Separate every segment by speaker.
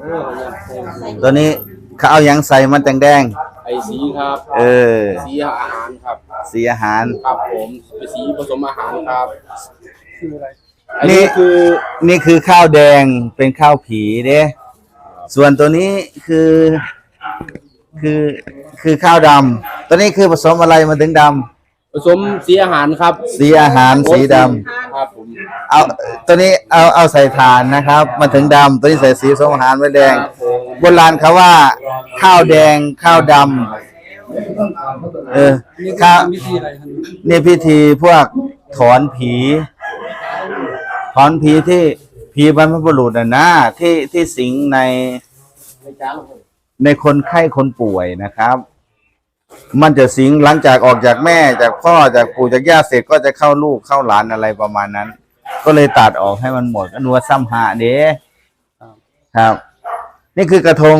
Speaker 1: เออเนี่ย
Speaker 2: ตัวนี้เขาเอาหยังใส่มันแดง
Speaker 1: ไอสีครับ
Speaker 2: ๆเออ
Speaker 1: สีอาหารครับ
Speaker 2: สีอาหาร
Speaker 1: ครับผมเป็นสีผสมอาหารครับคืออะไร
Speaker 2: นี่
Speaker 1: อันนี้คือ
Speaker 2: นี่คือข้าวแดงเป็นข้าวผีเด้ส่วนตัวนี้คือ คือคือข้าวดำตัวนี้คือผสมอะไรมาถึงด
Speaker 1: ผสมสีอาหารครับำ
Speaker 2: สีอาหารสีดำ
Speaker 1: ครับผม
Speaker 2: เอาตัวนี้เอาเอาใส่ถ่านนะครับมาถึงดำตัวนี้ใส่สีผสมอาหารไว้แดง
Speaker 1: ครับผม
Speaker 2: โบราณเขาว่าข้าวแดงข้าวดำเออข้าว
Speaker 1: วิธีอะไรครับ
Speaker 2: นี่พิธีพวกถอนผี ถอนผีที่ผีบรรพบุรุษน่ะนะที่ที่สิงใน
Speaker 1: ในจาน
Speaker 2: ในคนไข้คนป่วยนะครับ มันจะสิงหลังจากออกจากแม่จากพ่อจากปู่จากย่าเสร็จก็จะเข้าลูกเข้าหลานอะไรประมาณนั้น ก็เลยตัดออกให้มันหมดก็นัวซ้ำหาเด้ครับ นี่คือกระทง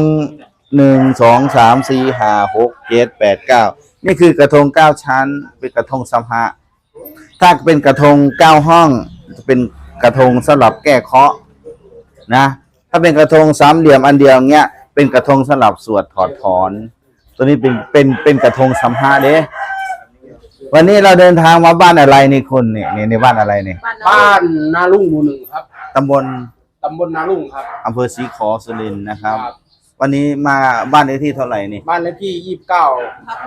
Speaker 2: หนึ่งสองสามสี่ห้าหกเจ็ดแปดเก้านี่คือกระทงเก้าชั้น เป็นกระทงซ้ำหะถ้าเป็นกระทงเก้าห้องจะเป็นกระทงสำหรับแก้เคราะห์นะ ถ้าเป็นกระทงสามเหลี่ยมอันเดียวเงี้ยเป็นกระทงสำหรับสวดถอดถอน ตัวนี้เป็นเป็นเป็นกระทงสัมภาเด้วันนี้เราเดินทางมาบ้านอะไรนี่คุณเนี่ยนี่ในบ้านอะไรเนี่ย
Speaker 1: บ้านนาลุ่งหมู่หนึ่งครับ
Speaker 2: ตำบล
Speaker 1: ตำบลนาลุ่งครับ
Speaker 2: อำเภอศรีขอสุรินทร์นะครับ วันนี้มาบ้านเลขที่เท่าไหร่นี่
Speaker 1: บ้านเลขที่ยี่สิบเก้า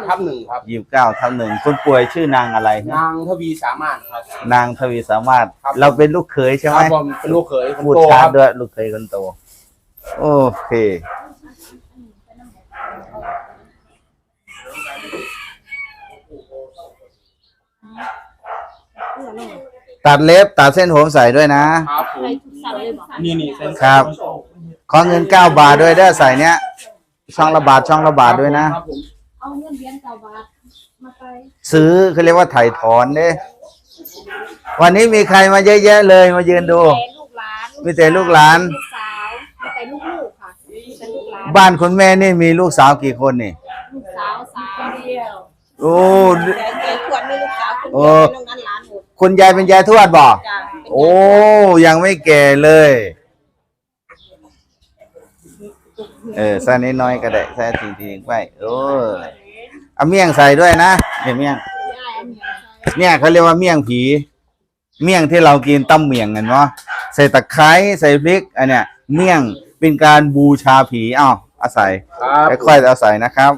Speaker 1: ทับหนึ่งครับ
Speaker 2: ยี่สิบเก้าทับหนึ่งคุณป่วยชื่อนางอะไรนะ
Speaker 1: นางทวีสามารถครับ
Speaker 2: นางทวีสามารถ
Speaker 1: ครับ
Speaker 2: เราเป็นลูกเขยใช่
Speaker 1: ค
Speaker 2: ไหม
Speaker 1: รับผมเป็นลูกเขยคน
Speaker 2: พูด
Speaker 1: โต
Speaker 2: ชัด
Speaker 1: ครับ
Speaker 2: ด้วยลูกเขยคนโต โอเค ตัดเล็บตัดเส้นผมใส่ด้วยนะ
Speaker 1: ครับผม
Speaker 3: ใครทุกสัตว์เลยบอก
Speaker 1: นี่นี่เส้น
Speaker 2: ครับ ขอเงินเก้าบาทด้วยเด้อใส่เนี้ยช่องละบาทช่องละบาทด้วยนะ
Speaker 1: ครับผม
Speaker 3: เอาเงินเดือนเก่าบาทมาไป
Speaker 2: ซื้อเขาเรียกว่าถ่ายถอนเด้วันนี้มีใครมาเยอะแยะเลยมายืนดู
Speaker 3: แต่ลูกหลาน
Speaker 2: มีแต่ลูกหลาน
Speaker 3: ลูกสาวมีแต่ลูกๆค่ะมีแต่ลูกหลาน
Speaker 2: บ้านคุณแม่นี่มีลูกสาวกี่คนนี่
Speaker 3: ลูกสาวสาวเดียว
Speaker 2: โอ้
Speaker 3: แต่แต่ขวดมีลูกสาวคน
Speaker 2: โอ้
Speaker 3: เดียวน้องนั้นหลานหมด
Speaker 2: คุณยายเป็นยายทวดบ่
Speaker 3: จ้ะเป็น
Speaker 2: โอ้ ยังไม่แก่เลย เออใส่น้อยๆก็ได้ใส่ทีๆไปโอ้เอาเมี่ยงใส่ด้วยนะเนี่ยเมี่ยง
Speaker 3: ยายอันเนี้ยใช่
Speaker 2: เนี่ยเขาเรียกว่าเมี่ยงผี เมี่ยงที่เรากินต้มเมี่ยงกันเนาะใส่ตะไคร้ใส่พริกอันเนี้ยเมี่ยงเป็นการบูชาผีอ้าวเอาศัย
Speaker 1: ครับ
Speaker 2: ค่อยๆเอาใส่นะครับ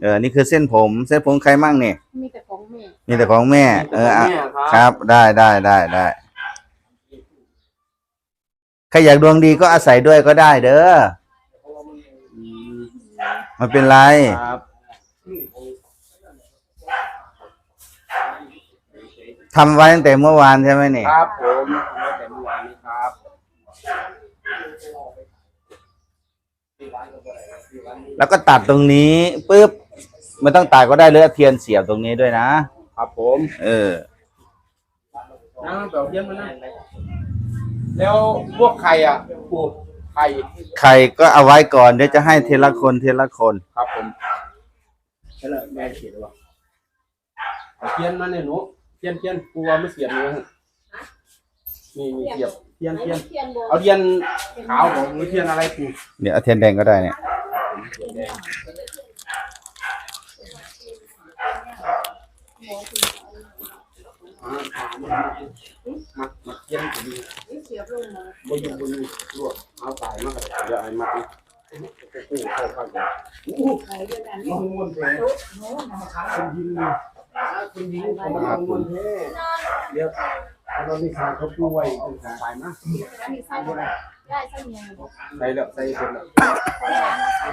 Speaker 2: เออ นี่คือเส้นผม เส้นผมใครมั่งเนี่ย
Speaker 3: มีแต่ของแม่
Speaker 2: มีแต่ของแม่ เอออะ
Speaker 1: แม่
Speaker 2: ค
Speaker 1: ค
Speaker 2: รั
Speaker 1: รับ
Speaker 2: ได้ได้ได้ได้ใครอยากดวงดีก็อาศัยด้วยก็ได้เด้อไมันเป็นไร
Speaker 1: ครับ
Speaker 2: ทำไว้ตั้งแต่เมื่อวานใช่ไหมนี่
Speaker 1: ครับผมตั้งแต่เมื่อวานนี้ครับ
Speaker 2: แล้วก็ตัดตรงนี้ปุ๊บ ไม่ต้องตัดก็ได้เลยเอาเทียนเสียบตรงนี้ด้วยนะ
Speaker 1: ครับผม
Speaker 2: เออ
Speaker 1: นั่งเปล่าเยี่ยมมานั่งแล้วพวกใครอะพวกใคร
Speaker 2: ใครก็เอาไว้ก่อนเดี๋ยวจะให้ทีละคนทีละคน
Speaker 1: ครับผมใช่เลยแม่เขียนว่าเอาเทียนมาเนี่ยหนูเทียนเทียนกลัวไม่เสียบเลยนี่นี่เสียบเทียนเทียน
Speaker 3: เทียนบัว
Speaker 1: เอาเทียนขาวของหรือเทียนอะไรกู
Speaker 2: เดี๋ยวเอาเทียนแดงก็ได้เนี่ย
Speaker 1: มามามาเทียนกูดี
Speaker 3: เสียบลงมา
Speaker 1: บนอยู่บนอยู่ลวกเอาสายมากับเลยได้มาอีกกูเข้าข้างกันอู้
Speaker 3: ใครเดียวกัน
Speaker 1: มันม้วนแท้คนยิงเลยคนยิงเขามาม้วนแท้เดี๋ยวตอนนี้ขาเขาป่วยคือขาตายนะ
Speaker 3: อันนี้ใส่ได้ได้ใส่เมีย
Speaker 1: ใส่แล้วใส่คนแล้ว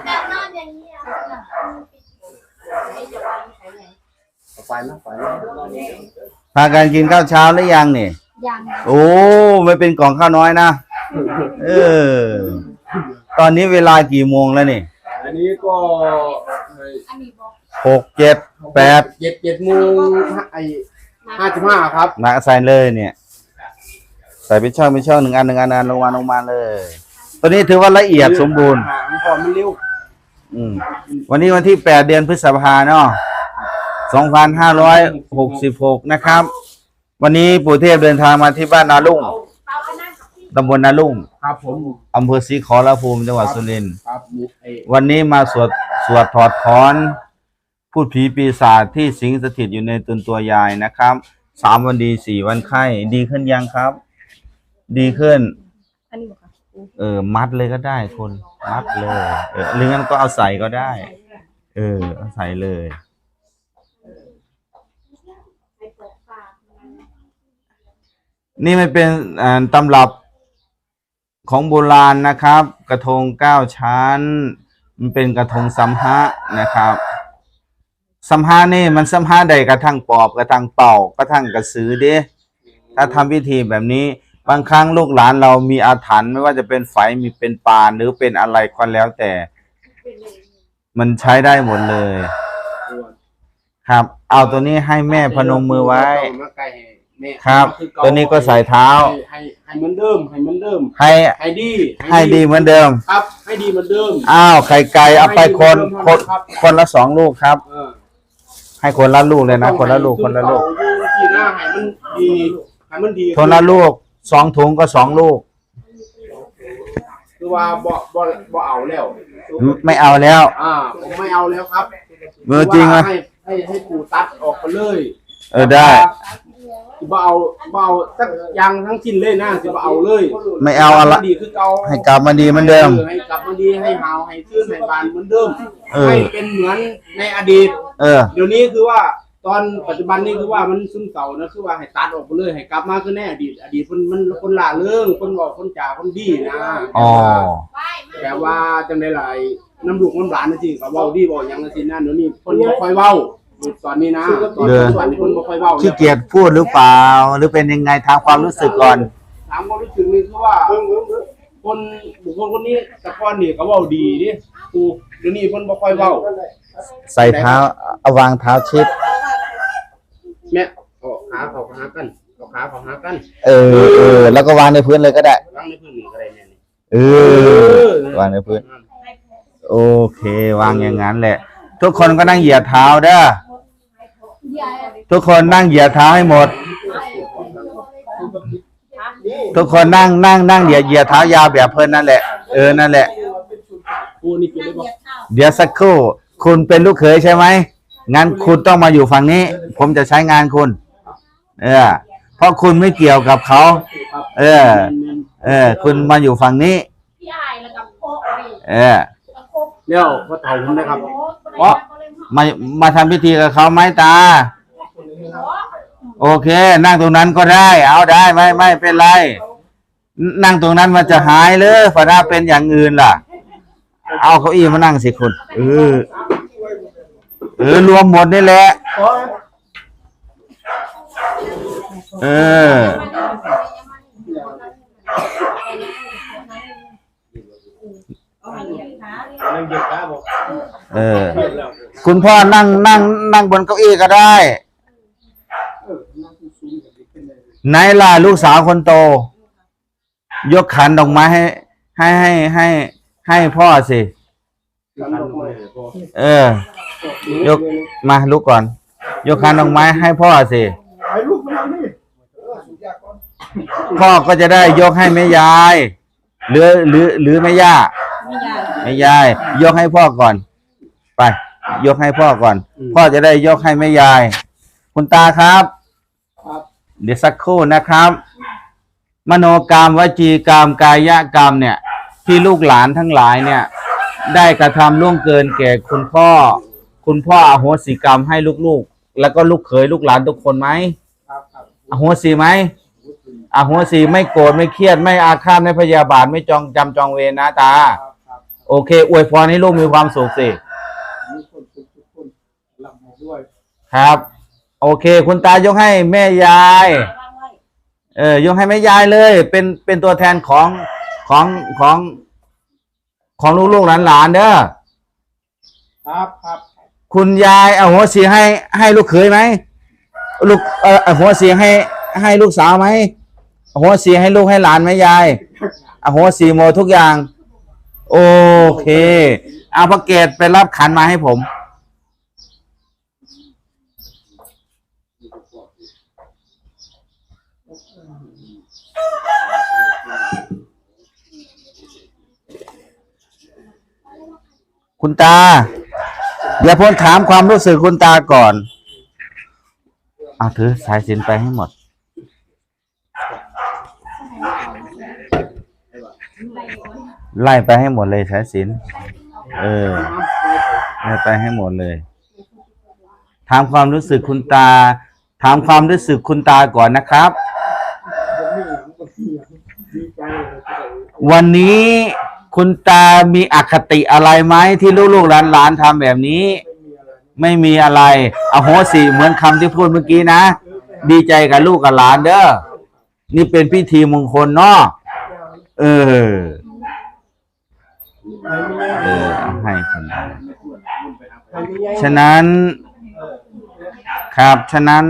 Speaker 3: แบบนอนอย่างนี้อะไม่จะวางใส่ไหน
Speaker 1: เอาไปนะไปนะ
Speaker 2: พากันกินข้าวเช้าหรือยังนี่
Speaker 3: ยัง
Speaker 2: โอ้ไม่เป็นกล่องข้าวน้อยนะเออ ตอนนี้เวลากี่โมงแล้วนี่
Speaker 1: อันนี้ก็
Speaker 3: อันนี้บอก
Speaker 2: หกเจ็ดแปด
Speaker 1: เจ็ดเจ็ดโมงไอ้ห้าสิบห้าครับ
Speaker 2: มาใส่เลยเนี่ย ใส่เป็นช่องเป็นช่องหนึ่งอันหนึ่งอันอันลงมาลงมาเลย ตัวนี้ถือว่าละเอียดสมบูรณ์
Speaker 1: มันก่อนมันเร็ว
Speaker 2: อืมวันนี้วันที่แปดเดือนพฤษภาเนาะ 2566 นะครับ วันนี้ปู่เทพเดินทางมาที่บ้านนาลุ่ง
Speaker 3: เอาไปนั่งกับพี่
Speaker 2: ตำบลนาลุ่ง
Speaker 1: ครับผม
Speaker 2: อำเภอศรีขอรภูมิจังหวัดสุรินทร์
Speaker 1: ครับหมูไอ้
Speaker 2: วันนี้มาสวดสวดถอดถอนพูดผีปีศาจที่สิงสถิตอยู่ในตนตัวยายนะครับสามวันดีสี่วันไข้ ดีขึ้นยังครับ ดีขึ้น
Speaker 3: อันนี้บอกค่ะ
Speaker 2: เออ มัดเลยก็ได้คุณมัดเลย เออหรืองั้นก็เอาใส่ก็ได้ เออ เอาใส่เลย
Speaker 3: ไปเปิดฝาก
Speaker 2: นี่มันเป็นตำรับของโบราณนะครับ กระทงเก้าชั้น มันเป็นกระทงสัมภะนะครับ สัมภะนี่มันสัมภะใดกระทั่งปอบกระทั่งเป่ากระทั่งกระสือเด้ถ้าทำพิธีแบบนี้บางครั้งลูกหลานเรามีอาถรรพ์ไม่ว่าจะเป็นไฟมีเป็นปานหรือเป็นอะไรก็แล้วแต่ มันใช้ได้หมดเลย ครับ เอาตัวนี้ให้แม่พนมมือไว้
Speaker 1: แม่
Speaker 2: ครับ
Speaker 1: อเา
Speaker 2: ตัวนี้ก็ใส่เท้า
Speaker 1: ให้ให้ให้เหมือนเดิมให้เหมือนเดิม
Speaker 2: ให้
Speaker 1: ให้ดี
Speaker 2: ให้ดีเหมือนเดิม
Speaker 1: ครับ ให้ดีเหมือนเดิม
Speaker 2: อ้าวไข่ไก่เอาไปคน
Speaker 1: ให้
Speaker 2: คน
Speaker 1: ดีเหมือนเดิมครับ
Speaker 2: คนละสองลูกครับ
Speaker 1: เออ
Speaker 2: ให้คนละลูกเลยนะ คนละลูกคนละลูก
Speaker 1: ที่หน้าให้มันดีให้มันดี
Speaker 2: คนละลูกสองถุงก็สองลูก
Speaker 1: คือว่าบ่บ่บ่เอาแล้ว
Speaker 2: ไม่ไม่เอาแล้ว
Speaker 1: อ่าผมไม่เอาแล้วครับ
Speaker 2: มือจริง
Speaker 1: ว่า
Speaker 2: อะ
Speaker 1: ให้ให้ให้ปู่ตัดออกไปเลย
Speaker 2: เออได้
Speaker 1: สิบ่เอาบ่เอาสักอย่างทั้งชิ้นเลยนะสิบ่เอาเลย
Speaker 2: ไม่เอาอะไร
Speaker 1: ดีคือเก่า
Speaker 2: ให้กลับมาดีเหมือนเดิม
Speaker 1: ให้กลับมาดีให้หาวให้ชื่นให้บานเหมือนเดิม
Speaker 2: เออ
Speaker 1: ให้เป็นเหมือนในอดีต
Speaker 2: เออ
Speaker 1: เดี๋ยวนี้คือว่าตอนปัจจุบันนี่คือว่ามันซึมเศร้านะคือว่าให้ตัดออกไปเลยให้กลับมาคือแน่อดีต อดีตมันมันคนละเรื่องคนบอกคนจ่าคนดีนะ
Speaker 2: อ๋อ
Speaker 1: แต่ว่าจังได้หลายน้ำลูกน้ำหลานนะสิก็เว้าดีบอกอย่างนั้นสินะเดี๋ยวนี้คนบ่ค่อยเว้า ตอนนี้นะตอน
Speaker 2: เออ
Speaker 1: ปัจจุบันนี้คนบ่ค่อยเว้า
Speaker 2: ขี้เกียจพูดหรือเปล่า หรือเป็นยังไงทางความรู้สึกก่อน
Speaker 1: ถามความรู้สึกนี่คือว่าคนบุคคลคนนี้แต่ก่อนนี่ก็เว้าดีดิกูเดี๋ยวนี้เพิ่นบ่ค่อยเว้า
Speaker 2: ใส่เท้าเอาวางเท้าชิด
Speaker 1: แม่เอาขาเขาหากันเอาขาเขาหากัน
Speaker 2: เออเออแล้วก็วางในพื้นเลยก็ได้
Speaker 1: วางในพื้นนี่ก็ได้แม่นี่
Speaker 2: เออวางในพื้น โอเค วางอย่างนั้นแหละ ทุกคนก็นั่งเหยียดเท้าเด้อ ทุกคนนั่งเหยียดเท้าให้หมด ทุกคนนั่งนั่งนั่งเหยียดเหยียดเท้ายาวแบบเพิ่นนั่นแหละ เออนั่นแหละ
Speaker 1: กูนี่กินได้บ่
Speaker 2: เดี๋ยวสักครู่ คุณเป็นลูกเขยใช่ไหมงั้นคุณต้องมาอยู่ฝั่งนี้ ผมจะใช้งานคุณ เออ เพราะคุณไม่เกี่ยวกับเขา เออ เออ คุณมาอยู่ฝั่งนี้
Speaker 3: พี่อายแล้วกับโคกนี่
Speaker 2: เออ
Speaker 3: โคก
Speaker 1: เดี๋ยวพ่อเฒ่าผมนะครับ
Speaker 3: เพราะ
Speaker 2: มามาทำพิธีกับเขาไหมตา โอเค นั่งตรงนั้นก็ได้ เอาได้ไม่ไม่เป็นไร นั่งตรงนั้นมันจะหายเลยฝาหน้าเป็นอย่างอื่นล่ะ เอาเก้าอี้มานั่งสิคุณเออเออรวมหมดนี่แหละเออ
Speaker 1: นั่งเหยียดขาบอก
Speaker 2: เออ คุณพ่อนั่งนั่ง นั่งบนเก้าอี้ก็ได้ไหนล่ะลูกสาวคนโต ยกขันดอกไม้ให้ ให้ให้ให้ ให้พ่อสิเออ ยกมาลุกก่อน ยกขันดอกไม้ให้พ่อสิพ่อก็จะได้ยกให้แม่ยาย หรือหรือหรือแม่ย่า แม่ยาย ยกให้พ่อก่อน ไป ยกให้พ่อก่อน พ่อจะได้ยกให้แม่ยาย คุณตาครับ
Speaker 1: ครับ
Speaker 2: เดี๋ยวสักครู่นะครับ มโนกรรมวจีกรรมกายกรรมเนี่ย ที่ลูกหลานทั้งหลายเนี่ย ได้กระทำล่วงเกินแก่คุณพ่อ คุณพ่ออโหสิกรรมให้ลูกๆ แล้วก็ลูกเขยลูกหลานทุกคนไหม
Speaker 1: ครับครับ
Speaker 2: อโหสิไหมอโหสิไม่โกรธไม่เครียดไม่อาฆาตไม่พยาบาทไม่จองจำจองเวรนะตา
Speaker 1: ครับครับ
Speaker 2: โอเค อวยพรให้ลูกมีความสุขสิ
Speaker 1: มีคนทุกทุกคนหลับให้ด้วย
Speaker 2: ครับ โอเค คุณตายกให้แม่ยาย เออยกให้แม่ยายเลย เป็นเป็นตัวแทนของของของของลูกๆหลานๆเด้อ
Speaker 1: ครับครับ
Speaker 2: คุณยายเอาหัวสีให้ให้ลูกเขยไหมลูกเออเอาหัวสีให้ให้ลูกสาวไหมเอาหัวสีให้ลูกให้หลานไหมยายเอาหัวสีโมดทุกอย่าง โอเค เอาพระเกตไปรับขันมาให้ผม คุณตา เดี๋ยวผมถามความรู้สึกคุณตาก่อน เอาถือสายสินไปให้หมด ไล่ไปให้หมดเลยสายสินเออไล่ไปให้หมดเลยถามความรู้สึกคุณตา ถามความรู้สึกคุณตาก่อนนะครับ วันนี้คุณตามีอคติอะไรไหมที่ลูกๆหลานๆทำแบบนี้ ไม่มีอะไรอโหสิเหมือนคำที่พูดเมื่อกี้นะ ดีใจกับลูกกับหลานเด้อนี่เป็นพิธีมงคลเนาะเออ เออเอาให้คนตาฉะนั้น ครับ ฉะนั้น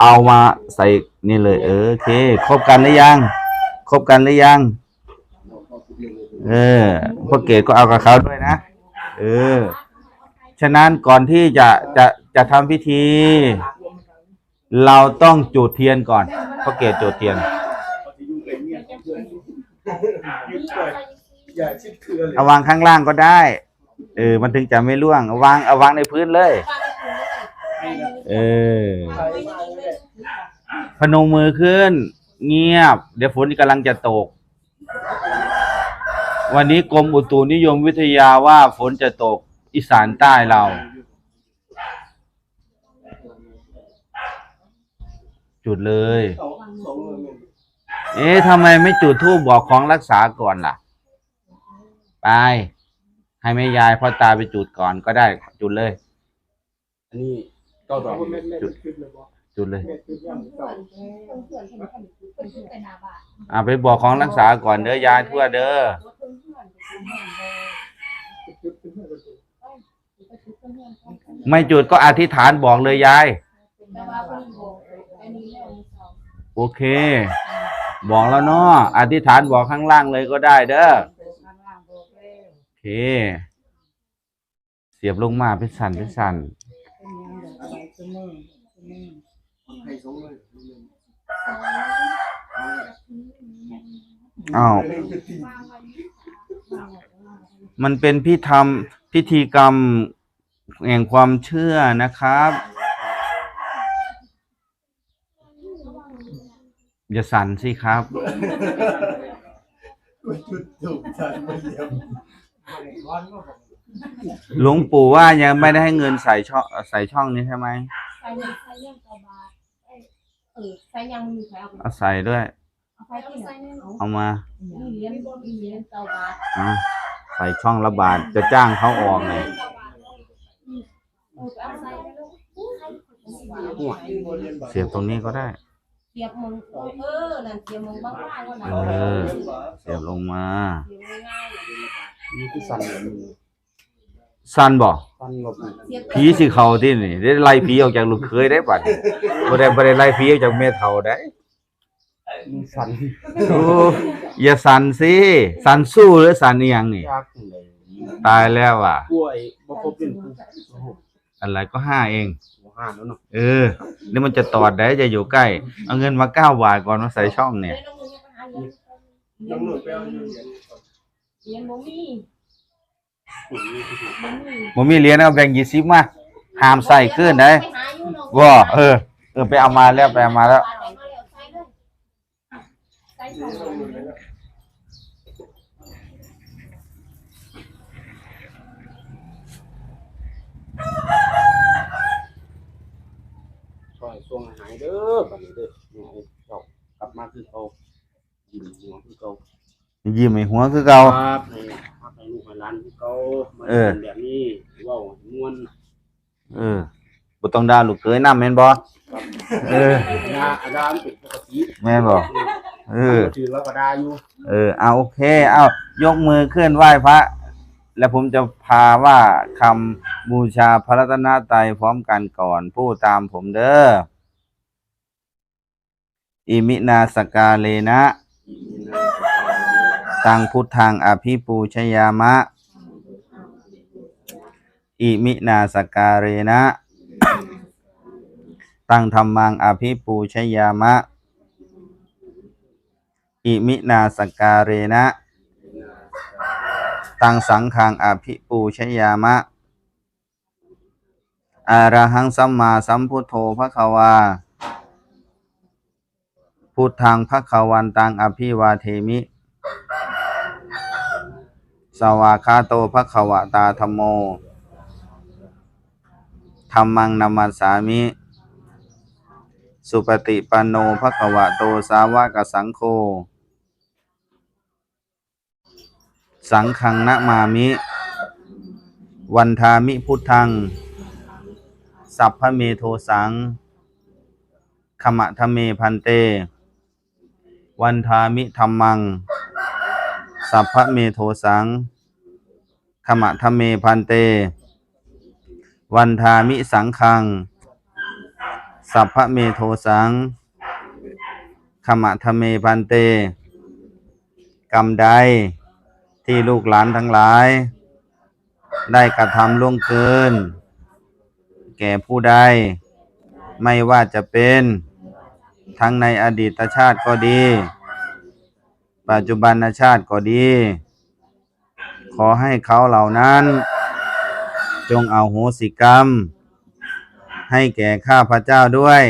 Speaker 2: เอามาใส่นี่เลย เออโอเค ครบกันหรือยัง ครบกันหรือยัง เออพ่อเกดก็เอากับเขาด้วยนะ เออ ฉะนั้นก่อนที่จะจะจะทำพิธี เราต้องจุดเทียนก่อนพ่อเกดจุดเทียน
Speaker 1: อย่าชิดคือเลย
Speaker 2: เอาวางข้างล่างก็ได้ เออ มันถึงจะไม่ร่วงเอาวางเอาวางในพื้นเลย เออ พนมมือขึ้น เงียบ เดี๋ยวฝนกำลังจะตก วันนี้กรมอุตุนิยมวิทยาว่าฝนจะตกอีสานใต้เรา จุดเลย
Speaker 1: สองสองเงิน
Speaker 2: เอ๊ะทำไมไม่จุดธูปบอกของรักษาก่อนล่ะ ไป ให้แม่ยายพ่อตาไปจุดก่อนก็ได้จุดเลย
Speaker 1: อันนี้เก้าดอก
Speaker 2: จุดจุดเลย
Speaker 3: เป็นนาบา
Speaker 2: อ่าไปบอกของรักษาก่อนเด้อยายทั่วเด้อไม่จุดก็อธิษฐานบอกเลยยาย
Speaker 3: แต่ว่าคนบอกอันนี้เรื่องสอง
Speaker 2: โอเค บอกแล้วเนาะอธิษฐานบอกข้างล่างเลยก็ได้เด้อโอ เค เสียบลงมาเป็นสันเป็นสัน
Speaker 1: ให้สองเงิน
Speaker 2: อ้าวมันเป็นพิธรรมพิธีกรรมแห่งความเชื่อนะครับ อย่าสั่นสิครับ
Speaker 1: จุดถูกใจมาเยี่ยม
Speaker 2: หลวงปู่ว่ายังไม่ได้ให้เงินใส่ช่องใส่ช่องนี้ใช่ไหม
Speaker 3: ใส่ยังใส่ยังกบาเออใส่ยังมีใครเอา
Speaker 2: เอาใส่ด้วย
Speaker 3: เอาไปที่ไหนเอา
Speaker 2: เอามา
Speaker 3: มีเหรียญมีเหรียญก้าบา
Speaker 2: อะใส่ช่องละบาทจะจ้างเขาออกเลย
Speaker 3: เออเอาใส่ไปลูก
Speaker 1: หัว
Speaker 2: เสียบตรงนี้ก็ได้
Speaker 3: เสียบมึงเออนั่นเสียบมึงบ้างๆก็นั่น
Speaker 2: เออเสียบลงมา
Speaker 3: เสียบง่ายๆ
Speaker 1: นี่คือสั่นเลยมึง
Speaker 2: สั้นบ่
Speaker 1: สั่นแบบ
Speaker 3: เสียบ
Speaker 2: ผีสิเขาที่นี่ได้ไล่ผีออกจากลูกเคยได้ปัดบ่ได้บ่ได้ไล่ผีออกจากเมเฒ่าได้
Speaker 1: มึงสั่น
Speaker 2: โอ้อย่าสั่นสิสั่นสู้หรือสั่นอีหยังนี่
Speaker 1: ยากเลย
Speaker 2: ตายแล้วอะ
Speaker 1: กล้วยบ่ครบเป็นโอ้โห
Speaker 2: อะไรก็ห้าเอง
Speaker 1: หัวห้าแล้วเนาะ
Speaker 2: เออนี่มันจะตอดได้จะอยู่ใกล้ เอาเงินมาเก้าบาทก่อนมาใส่ช่องเนี่ย
Speaker 1: ยังหลุดไปเอาเงิน
Speaker 3: เหรียญบ่มีบ่มี
Speaker 2: ผมมีเหรียญเอาแบ่งยี่สิบมาห้ามใส่ขึ้นได้ว่าเออ เออไปเอามาแล้วไปเอามาแล้ว
Speaker 1: ช่วยส่งหายเด้อบัดนี้เด้อเนี่ยให้เจ้ากลับมาคือเขายิ้มหัวคือเขา
Speaker 2: ยิ้มไอ้หัวคือเก่า
Speaker 1: ครับให้พักให้ลูกให้หลานคือเขามา
Speaker 2: เออ
Speaker 1: เป็นแบบนี้เว้าม่วน
Speaker 2: เออบ่ต้องด่าลูกเคยนำแม่นบ่เออ
Speaker 1: ยาอาจารย์เป็นปกติ
Speaker 2: แม่นบ่เออ
Speaker 1: ถือแล้วก็ได้อยู่
Speaker 2: เออเอาโอเค เอายกมือเคลื่อนไหว้พระ แล้วผมจะพาว่าคำบูชาพระรัตนตรัยพร้อมกันก่อนผู้ตามผมเด้อ อิมินาสกาเลนะ ตังพุทธังอภิปูชยามะ อิมินาสกาเรนะ ตังธรรมังอภิปูชยามะ อิมินาสกาเรนะ ตังสังขังอภิปูชยามะอาระหังสัมมาสัมพุทโธภะควา พุทธังภะคะวันตังอภิวาเทมิ สวากขาโตภะควตาธรรมโมธรรมังนามัสสามิ สุปฏิปันโนภะควะโตสาวกสังโฆ สังฆังนะมามิ วันทามิพุทธัง สัพพเมโทสังขมะทะเมพันเต วันทามิธรรมัง สัพพะเมโทสังขมะทเมพันเต วันทามิสังคัง สัพพะเมโทสังขมะทเมพันเต กรรมใดที่ลูกหลานทั้งหลาย ได้กระทำล่วงเกิน แก่ผู้ใด ไม่ว่าจะเป็น ทั้งในอดีตชาติก็ดี ปัจจุบันชาติก็ดี ขอให้เขาเหล่านั้น จงเอาโหสิกรรม ให้แก่ข้าพระเจ้าด้วย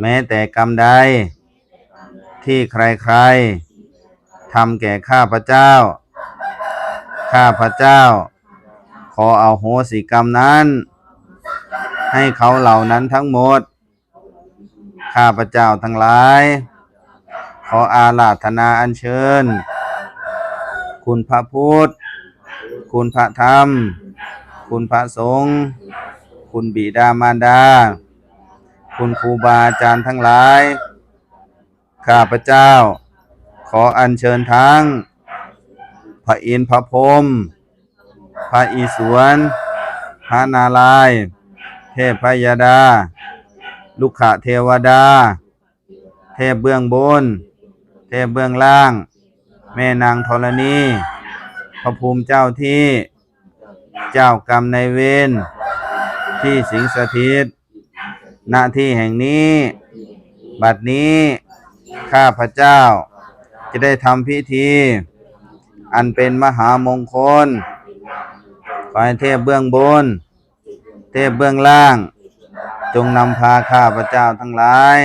Speaker 2: แม้แต่กรรมใด ที่ใครๆทำแก่ข้าพระเจ้า ข้าพระเจ้า ขอเอาโหสิกรรมนั้น ให้เขาเหล่านั้นทั้งหมด ข้าพระเจ้าทั้งหลาย ขออาราธนาอัญเชิญ คุณพระพุทธ คุณพระธรรม คุณพระสงฆ์ คุณบิดามารดา คุณครูบาอาจารย์ทั้งหลาย ข้าพระเจ้า ขออัญเชิญทั้ง พระอินทร์พระพรหม พระอิศวร พระนารายณ์ เทพพยดา ลุกขะเทวดา เทพเบื้องบน เทพเบื้องล่าง แม่นางธรณีพระภูมิเจ้าที่ เจ้ากรรมในายเวรที่สิงสถิตณที่แห่งนี้ บัดนี้ข้าพระเจ้า จะได้ทำพิธี อันเป็นมหามงคลขอให้เทพเบื้องบน เทพเบื้องล่าง จงนำพาข้าพระเจ้าทั้งหลาย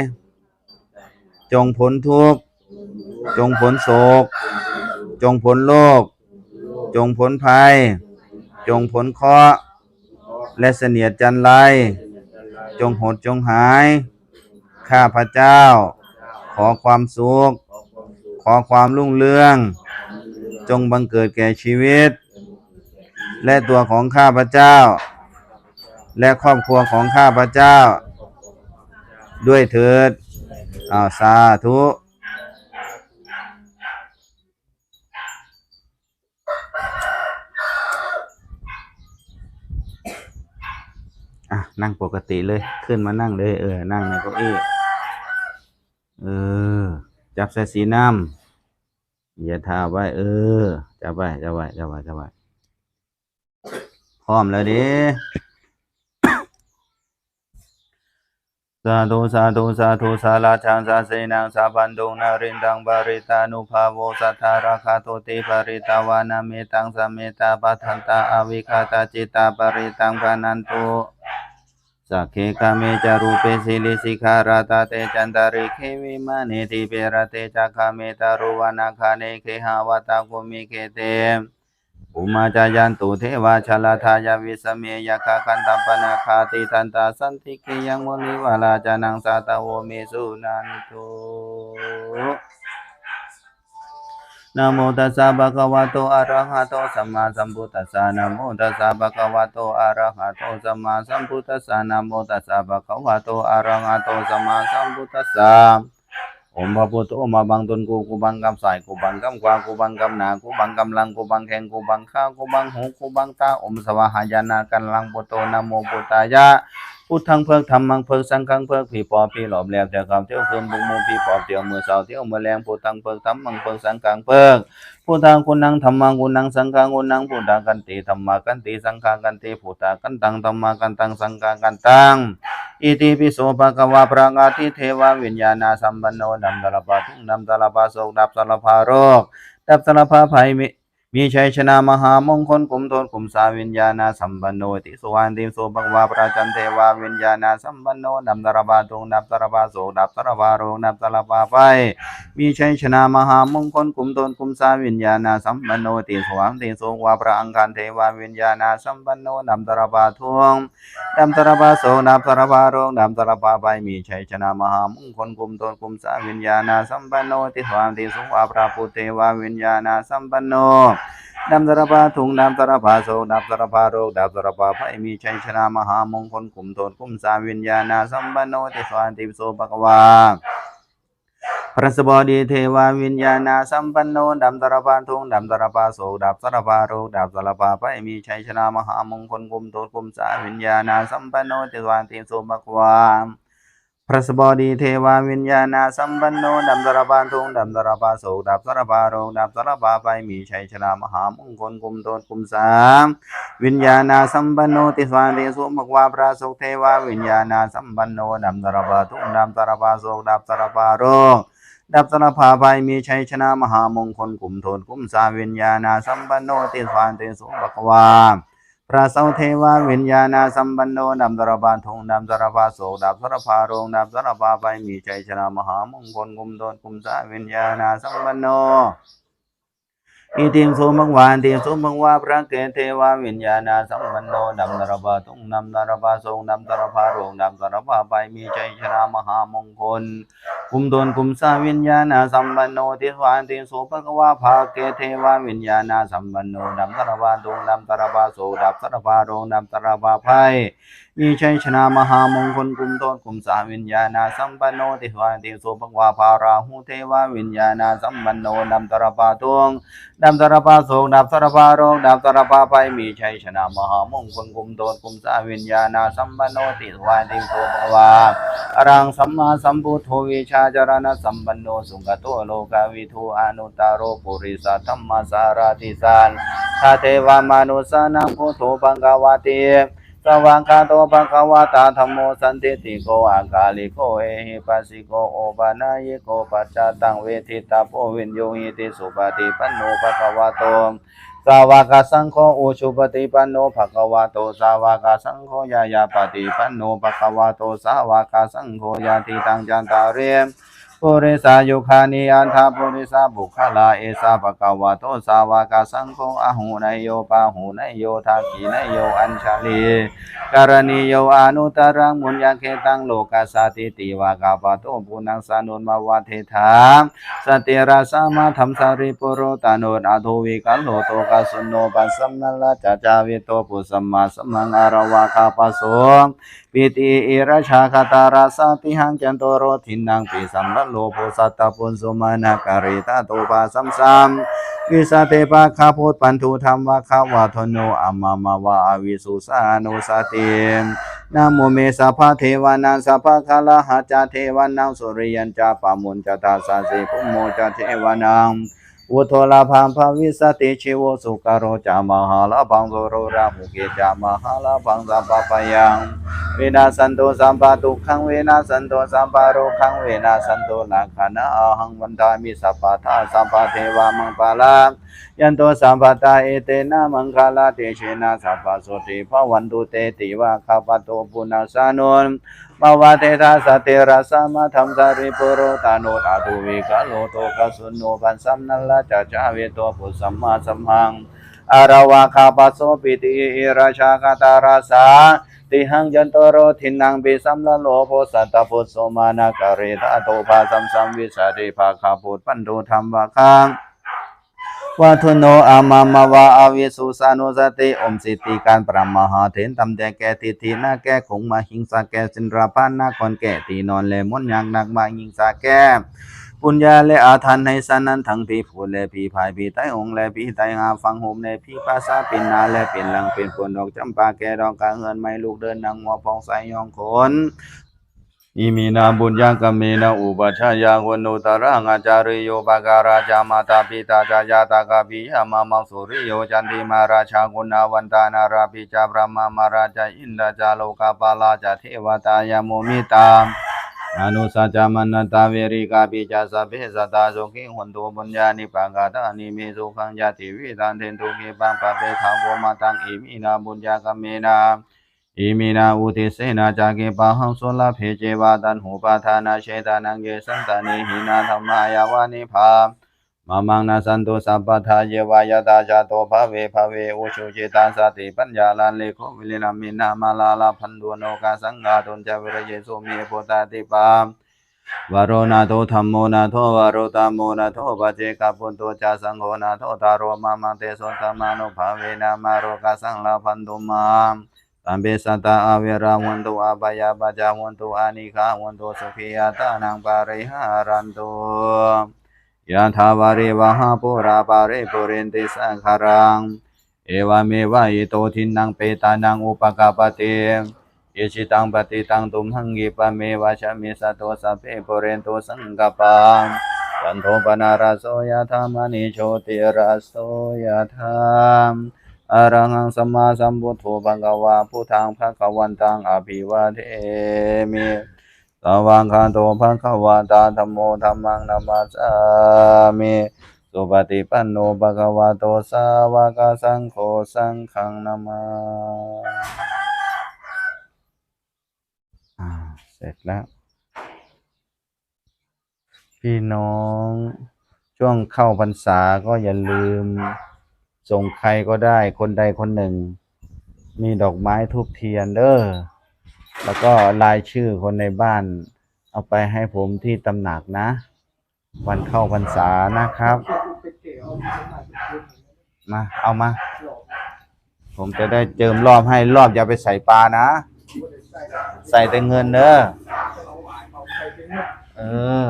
Speaker 2: จงพ้นทุกข์ จงพ้นโศก จงพ้นโลก จงพ้นภัย จงพ้นเคราะห์และเสนียดจันไร จงหดจงหาย ข้าพระเจ้า ขอความสุข ขอความรุ่งเรือง จงบังเกิดแก่ชีวิต และตัวของข้าพระเจ้า และครอบครัวของข้าพระเจ้า ด้วยเถิดอ้าวสาธุอะนั่งปกติเลยขึ้นมานั่งเลย เออ นั่งในเก้าอี้เออ จับใส่สีน้ำอย่าทาไว้ เออ จับไว้จับไว้จับไว้จับไว้พร้อมแล้วดิ สาธุสาธุสาธุสาราชังสาเสนังสาพันตุงนารินตังบาริตานุภาโวสัทธาราคาโตติปริตาวานาเมตังสมเมตาปัทันตาอวิคาตาจิตตาปริตังพานันตุสักเคกาเมจารูเปสิลิสิกขาราตาเตจันตาริเควิมานิติเปรเตจักขเมตารุวานาคาเนเคหาวตากุมิเคเต อุมาจายันตุเทวาชลาทายาวิสเมยคากันตัปนาคาติตันตาสันติกิยังมุนิวาลาจานังสาตาโวเมสุนันตุนะโมตัสสะภะคะวะโตอะระหะโตสัมมาสัมพุทธัสสะนะโมตัสสะภะคะวะโตอะระหะโตสัมมาสัมพุทธัสสะนะโมตัสสะภะคะวะโตอะระหะโตสัมมาสัมพุทธัสสะ ผมพระพุทธโอมาบังตนกูกูบังกำสายกูบังกำกวางกูบังกำหนากูบังกำลังกูบังแขงกูบังข้าวกูบังหูกูบังตาอมสวาหายานากันลังปุตโตนะโมปุตตายะ พุทธังเพิกธรรมังเพิกสังฆังเพิกผีปอบผีหลอบแหลมเจ้าคำเที่ยวคืนบุกมูผีปอบเที่ยวมือเสาเที่ยวมือแรงพุทธังเพิกธรรมังเพิกสังฆังเพิกพุทธังคุณนังธรรมังคุณนังสังฆังคุณนังพุทธากันติธรรมากันติสังฆากันติพุทธากันตังธรรมากันตังสังฆากันตังอิติปิโสภะคะวะพระงาทิเทววิญญาณสัมปันโนดัมตะลปะทุงดัมตะลปะโศกดับสารพาโรคดับสารพาภัยมิ มีชัยชนะมหามงคลกุมทนกุมสาวิญญาณสัมปันโนติสุวันติโสภควะพระจันเทวาวิญญาณสัมปันโนดัมตะละปะทุงดับสารพาโศกดับสารพาโรคดับสารพาภัยมีชัยชนะมหามงคลกุมทนกุมสาวิญญาณสัมปันโนติสุวามติโสวาพระอังคารเทวาวิญญาณสัมปันโนดัมตระบาทวงดัมตระบาโสดัมตระบาโรงดัมตระบาไปมีชัยชนะมหามงคลกุมทนกุมสาวิญญาณสัมปันโนติสุวามติโสวาพระพุทเทวาวิญญาณสัมปันโนดัมตระบาทุงดัมตระบาโสดัมตระบาโรคดัมตระบาไปมีชัยชนะมหามงคลกุมโทนกุมสาวิญญาณสัมปันโนติสวามติโสภะควาพระสบดีเทวาวิญญาณสัมปันโนดัมตระปาทุงดัมตระปาโสดับสระปาโรคดับสระปาไปมีชัยชนะมหามงคลกุมโตกุมสาวิญญาณสัมปันโนติวานติโสภควา พระสบดีเทวาวิญญาณสัมปันโนดัมตระปาทุงดัมตระปาโสดับสระปาโรคดับสระปาไปมีชัยชนะ มหามงคลกุมโตกุมสาวิญญาณสัมปันโนติสวานติโสภควาพระสุเทวาวิญญาณสัมปันโนดัมตระปาทุงดัมตระปาโสดับสระปาโรคดับสารพาภัยมีชัยชนะมหามงคลกลุ่มโทนกลุ่มสาวิญญาณาสัมปันโนติสวานติสุภควา พระเสาเทวาวิญญาณาสัมปันโนนำสารบานทงนำสารพาโศกดับสารพาโรงดับสารพาไปมีใจชนะมหามงคลกุมโดนกุมสาวิญญาณาสัมปันโน อิติมสุมังวานติสุมังวาพระเกเทวาวิญญาณสัมปันโนนำนรบาตุงนำนรบาทรงนำนรบาโรงนำนรบาไปมีใจชนะมหามงคลกุมโดนกุมสาวิญญาณสัมปันโนติสวานติสุภควาภาเกเทวาวิญญาณสัมปันโนนำนรบาตุงนำนรบาโสดับนรบาโรงนำนรบาไพ มีชัยชนะมหามงคลกุมโดนกุมสาวิญญาณสัมปันโนติวานติสุภควาภาราหูเทวาวิญญาณสัมปันโนนำนรบาตุงดับสารพาโศกดับสารพาโรคดับสารพาไปมีชัยชนะมหามงคลกุมโดนกุมสาวิญญาณสัมปันโนติวาติโกภวาอรังสัมมาสัมพุทโธวิชาจารณะสัมปันโนสุขโตโลกาวิทูอนุตตโรปุริสัทธัมมสาราติสานทาเทวามนุสานังพุทโธปังกาวาติ สวังคาโตปังกวาตาธรรมโมสันติติโกอากาลิโกเอหิปัสสิโกโอบานายโกปัจจตังเวทิตาโพวินโยหิติสุปฏิปันโนภะคะวะโตสาวกสังโฆอุชุปฏิปันโนภะควะโตสาวกสังโฆยายาปฏิปันโนภะควะโตสาวกสังโฆยาติตังจันตาเรม ปุริสายุคานิอันทาปุริสาบุคลาเอสาภะคะวะโตสาวกสังโฆอะหุนยโยปาหุนยโยทักขินยโยอัญชลีการณีโยอนุตรังมุญญาเขตังโลกัสสติติวากาปะโตปุนังสานุนมาวะเทธาสติราสามาธรรมสาริปุโรตานุอาโทวิกัลโลโตกัสสุนโนปัสสัมนัลลาจาจาวิโตปุสัมมาสัมมังอารวาคาปะโสปิติอิราชาคตาราสาติหังจันโตโรทินังปิสัมรัลโลโพสัตตปุนสุมานาการิตาโตปาสัมสัมวิสาเตปะคาโพธปันทุธรรมวะคาวาทโนอัมมามาวะอวิสุสานุสติมนะโมเมสัพพะเทวานังสัพพะคาลหัจาเทวานังสุริยันจาปามุนจตาสาสิภุมโมจเทวานัง อุทโทลาภังภวิสติชิวสุกโรจามหาลาภังโสโรรามุเกจามหาลาภังสัพพปะยังเวนาสันโตสัมปะทุขังเวนาสันโตสัมปะโรขังเวนาสันโตนาคานะอหังวันตามิสัพพะทาสัมปะเทวามังปาลายันโตสัมปะตาเอเตนะมังคาลาเตเชนะสัพพะโสติภวันตุเตติวะคาปะโตปุณสานุน มาวาเตทาสเตระสามาธรรมสาริปุโรตานุตาตุวิกาโลโตกัสุนโนปันสัมนัลลาจจาเวโตปุสัมมาสัมมังอาราวาคาปัสโสปิติอิราชาคาตาราสาติหังยันโตโรทินังปิสัมละโลโพสัตตพุทโสมานาการิตาโตภาสัมสัมวิสาติภาคาปุตปันโตธรรมวาคัง วัทุโนอามามาวาอาวิสุสานุสติอมสิติการปรมหาเถนตำแดแก่ทิฏฐินาแกคงมาหิงสาแกสินราพานนาคนแกตีนอนเลมนยางนักมาหิงสาแกปุญญาและอาทันในสันนั้นทั้งพี่ผู้และพี่ภายพี่ไตองและพี่ไตหาฟังหุมในพี่ภาษาปินนาและเป็นหลังเป็นผลดอกจำปาแกดอกกาเงินไม่ลูกเดินนางหัวพองใสยองขน อิมินาบุญญากเมนะอุปชายาหุนุตระงาจาริโยปการาจามาตาปิตาจายาตากาปิยามามังสุริโยจันติมาราชากุณาวันตานาราปิจาพระมามาราจาอินดาจาโลกาปาลาจาเทวตายาโมมิตาอนุสัจมนตาเวริกาปิจาสพเพสตตาสุขิหุนตุบุญญาณิปากาตานิเมสุขังยาติวิตันเทนตุเกปังปะเปทาวมาตังอิมินาบุญญากเมนา อิมินาอุติเสนาจากเกปะหังสุลเพเจวาตันหูปาทานาเชตานังเกสันตานิหินาธรรมายาวานิพามมังนาสันตุสัพพทาเยวายตาจาโตภะเวภะเวอุชุเจตาสติปัญญาลันเลโควิเลนามินามาลาลาพันตุโนกาสังฆาตุนจาวิระเยสุเมโพตาติปามวโรนาโทธรรมโมนาโทวโรตามโมนาโทปเจกปุนโตจาสังโฆนาโทตารโรมามังเตสุนตมานุภาเวนามาโรกาสังลาพันตุมาม ตัมเบสัตตาอเวราวันตุอาบายาปจาวันตุอานิคาวันตุสุขียตานังปาริหารันตุยะถาวาริวหาปุราปาริปุเรนติสังขารัง เอวเมวะอิโตทินังเปตานังอุปกาปเตอิชิตังปฏิตังตุมหังกิปะเมวะชะมิสัตโตสัพเพปุเรนโตสังกปาจันโทปนาราโสยธามณิโชติราโสยธาม อะระหังสัมมาสัมพุทโธภะคะวาพุทธังภะคะวันตังอภิวาเทมิสวังคาโตภะคะวะตาธัมโมธัมมังนามาสามิสุปฏิปันโนภะคะวะโตสาวกสังโฆสังฆังนามาเสร็จแล้ว พี่น้องช่วงเข้าพรรษาก็อย่าลืม ส่งใครก็ได้คนใดคนหนึ่ง มีดอกไม้ทูบเทียนเด้อแล้วก็รายชื่อคนในบ้าน เอาไปให้ผมที่ตำหนักนะ วันเข้าพรรษานะครับ มาเอามา ผมจะได้เจิมรอบให้รอบอย่าไปใส่ปลานะ ใส่แต่เงินเด้อเออ